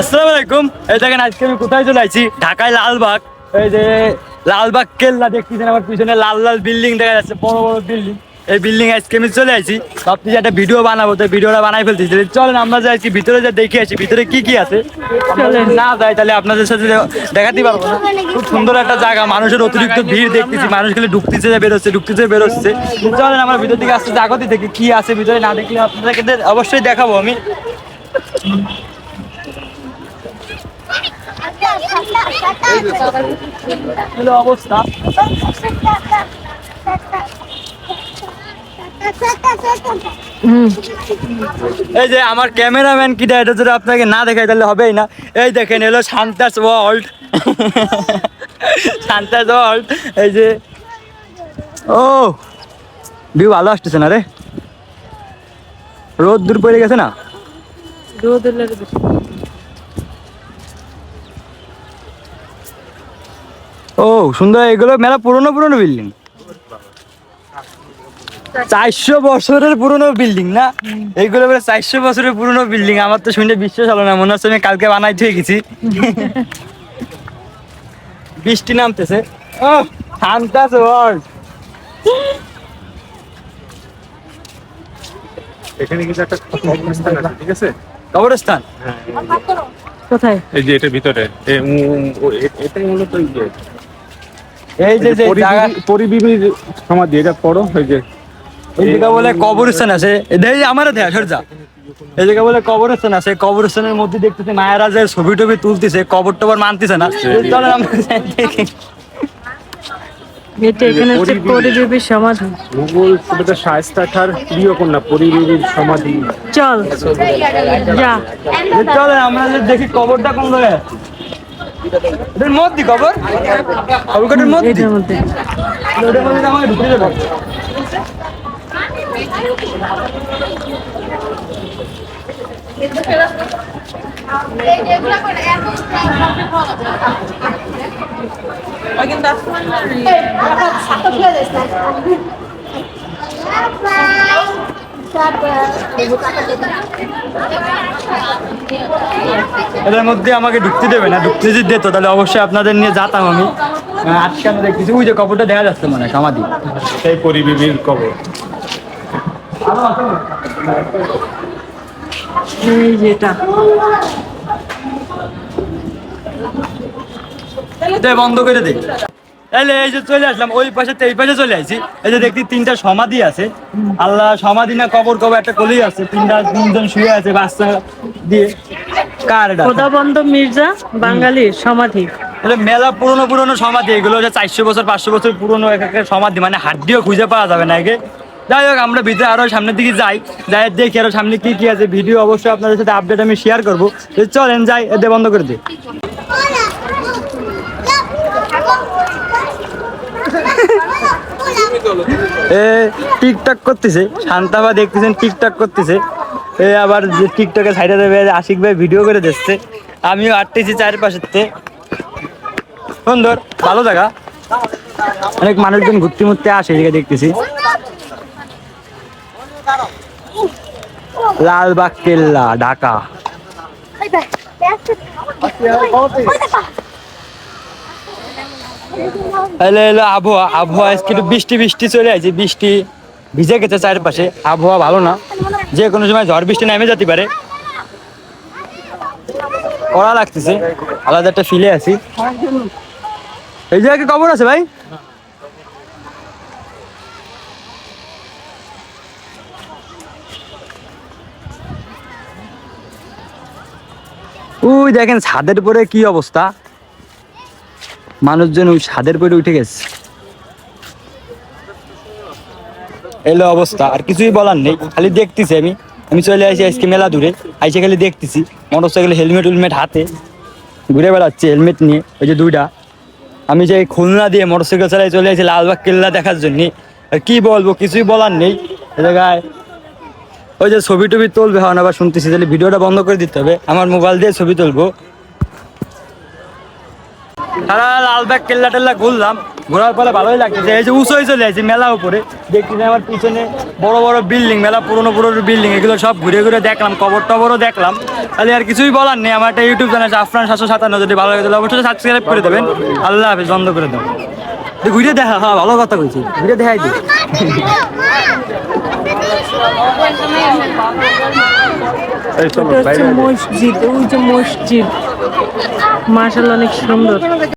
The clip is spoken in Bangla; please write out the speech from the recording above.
আসসালামু আলাইকুম। এই দেখেন আজকে আমি কোথায় চলে আইছি? ঢাকায় লালবাগ। এই যে লালবাগ কেল্লা দেখতেছেন আমার পিছনে লাল লাল বিল্ডিং দেখা যাচ্ছে, বড় বড় বিল্ডিং। এই বিল্ডিং আজকে আমি চলে আইছি। ভাবতেছি একটা ভিডিও বানাবো, তো ভিডিওটা বানাই ফেলতেছি। চলেন, আমরা যাই ভিতরে যা দেখে আসি, ভিতরে কি কি আছে। না যাই, তাহলে আপনাদের সাথে দেখাতে পারব না। খুব সুন্দর একটা জায়গা, মানুষের অতিরিক্ত ভিড় দেখতেছি, মানুষ খালি ঢুকতেছে বেরোচ্ছে ঢুকতেছে, বেরোচ্ছে। চলেন, আমার ভিতর দিকে আসতে জাগতি দেখি কি আছে, ভিতরে না দেখলে আপনাদেরকে অবশ্যই দেখাবো আমি। হলো অবস্থা এই যে আমার ক্যামেরাম্যান কিটা এটা যদি আপনাকে না দেখাই তাহলে হবেই না। এই দেখেন, এলো শান্তাস ওয়ার্ল্ড। শান্তাস ওয়ার্ল্ড, এই যে। ও ভিউ ভালো আসতেছে না রে? রোদ দূর পড়ে গেছে না? ও সুন্দর এগুলো মেলা পুরনো পুরনো বিল্ডিং চারশো বছরের পুরনো বিল্ডিং না? এইগুলো বলে চারশো বছরের পুরনো বিল্ডিং আমার তো শুনে বিশ্বাস হলো না মনে হচ্ছে আমি কালকে বানাই গেছি। বৃষ্টি নামতেছে। ও ওয়ার্ল্ড এখানে কিন্তু একটা কবরস্থান আছে ঠিক আছে? কবরস্থান? কোথায়? এই যে এটা ভিতরে এটাই মূলত এই যে যে যে পরিবিবির সমাধি এটা পড়ো ওই যে। এই জায়গা বলে কবরস্থান আছে। এই যে আমার দেয়া সরজা। এই জায়গা বলে কবরস্থান আছে। কবরস্থানের মধ্যে দেখতেছে মায়েরা ছবি টবি তুলতেছে কবর টবর মানতেছে না। চলেন আমরা দেখি। এটা এখানে হচ্ছে পরিবেবীর সমাধি। মুঘল সুবেদার শায়েস্তা খার প্রিয় কন্যা পরিবিবির সমাধি। চল। যা এই চলেন আমরা দেখি কবরটা কোন জায়গায়? আছে এটার মধ্যে কবর কবরটার মধ্যে এটার মধ্যে ওটার মধ্যে আমাকে ঢুকে যাবে এটার মধ্যে আমাকে ঢুকতে দেবে না ঢুকতে যদি দিত তাহলে অবশ্যই আপনাদের নিয়ে যেতাম আমি। আহ, আটকানো দেখতেছি ওই যে কবরটা দেখা যাচ্ছে মনে হয় সমাধি। সেই পরিবিবির কবর। এই বন্ধ করে দে। তাহলে এই যে চলে আসলাম ওই পাশে এই পাশে চলে আসছি এই যে দেখছি তিনটা সমাধি আছে। আল্লাহ সমাধি না কবর কবর একটা কলেই আছে। তিনটা তিনজন শুয়ে আছে বাচ্চা দিয়ে। কার খোদাবন্ধ মির্জা বাঙালির সমাধি। এটা মেলা পুরনো পুরনো সমাধি এগুলো হচ্ছে চারশো বছর পাঁচশো বছর পুরনো এক একটা সমাধি মানে হাড্ডিও খুঁজে পাওয়া যাবে না একে। যাই হোক আমরা ভিতরে আরও সামনের দিকে যাই। যাই দেখি আরও সামনে কি কি আছে। ভিডিও অবশ্যই আপনাদের সাথে আপডেট আমি শেয়ার করব। চলেন যাই এতে বন্ধ করে দিই এ টিকটক করতেছে, শান্তাবা দেখতেছেন, টিকটক করতেছে। এ আবার টিকটকে সাইডে দেবে আশিক ভাই ভিডিও করে দিচ্ছে। আমিও আটতেছি চারপাশেতে। সুন্দর, ভালো জায়গা। অনেক মানুষজন ঘুরতে মুরতে আসে এদিকে দেখতেছি। লালবাগ কেল্লা, ঢাকা। আবহাওয়া। আবহাওয়া আজকে একটু বৃষ্টি বৃষ্টি চলে বৃষ্টি ভিজে গেছে চারপাশে। আবহাওয়া ভালো না। যে কোনো সময় ঝড়, বৃষ্টি নেমে যেতে পারে। কড়া লাগতেছে। আলাদা একটা ফিলে আছি। এই জায়গায় কবর আছে ভাই? ওই দেখেন ছাদের উপরে কি অবস্থা। মানুষজন ওই ছাদের উপরে উঠে গেছে। এলো অবস্থা, আর কিছুই বলার নেই, খালি দেখতেছি আমি। আমি চলে আসি আজকে মেলা দূরে, আইসে খালি দেখতেছি মোটর সাইকেল হেলমেট উলমেট হাতে। ঘুরে বেড়াচ্ছে হেলমেট নিয়ে, ওই যে দুইটা। আমি যে খুলনা দিয়ে মোটর সাইকেল চালাই চলে আসি লালবাগ কেল্লা দেখার জন্য। আর কি বলব, কিছুই বলার নেই। জায়গায় ওই যে ছবি টবি তুলবে হন আবার শুনতেছি, তাহলে ভিডিওটা বন্ধ করে দিতে হবে। আমার মোবাইল দিয়ে ছবি তুলবো। সারা লালবাগ কেল্লা টেল্লা ঘুরলাম। ঘোরার ফলে ভালোই লাগতেছে এই যে উঁচুই চলে আসছি মেলা উপরে দেখতেছি আমার পিছনে বড় বড় বিল্ডিং মেলা পুরনো পুরনো বিল্ডিং এগুলো সব ঘুরে ঘুরে দেখলাম কবর টবরও দেখলাম। তাহলে আর কিছুই বলার নেই। আমার একটা ইউটিউব চ্যানেল আছে আফরান সাতশো সাতান্ন যদি ভালো লাগে তাহলে অবশ্যই সাবস্ক্রাইব করে দেবেন। আল্লাহ হাফিজ বন্ধ করে দেবেন ঘুরে দেখা হ্যাঁ ভালো কথা কইছি ঘুরে দেখাই বাইরে মসজিদ ওই যে মসজিদ। মার্শাল অনেক সুন্দর।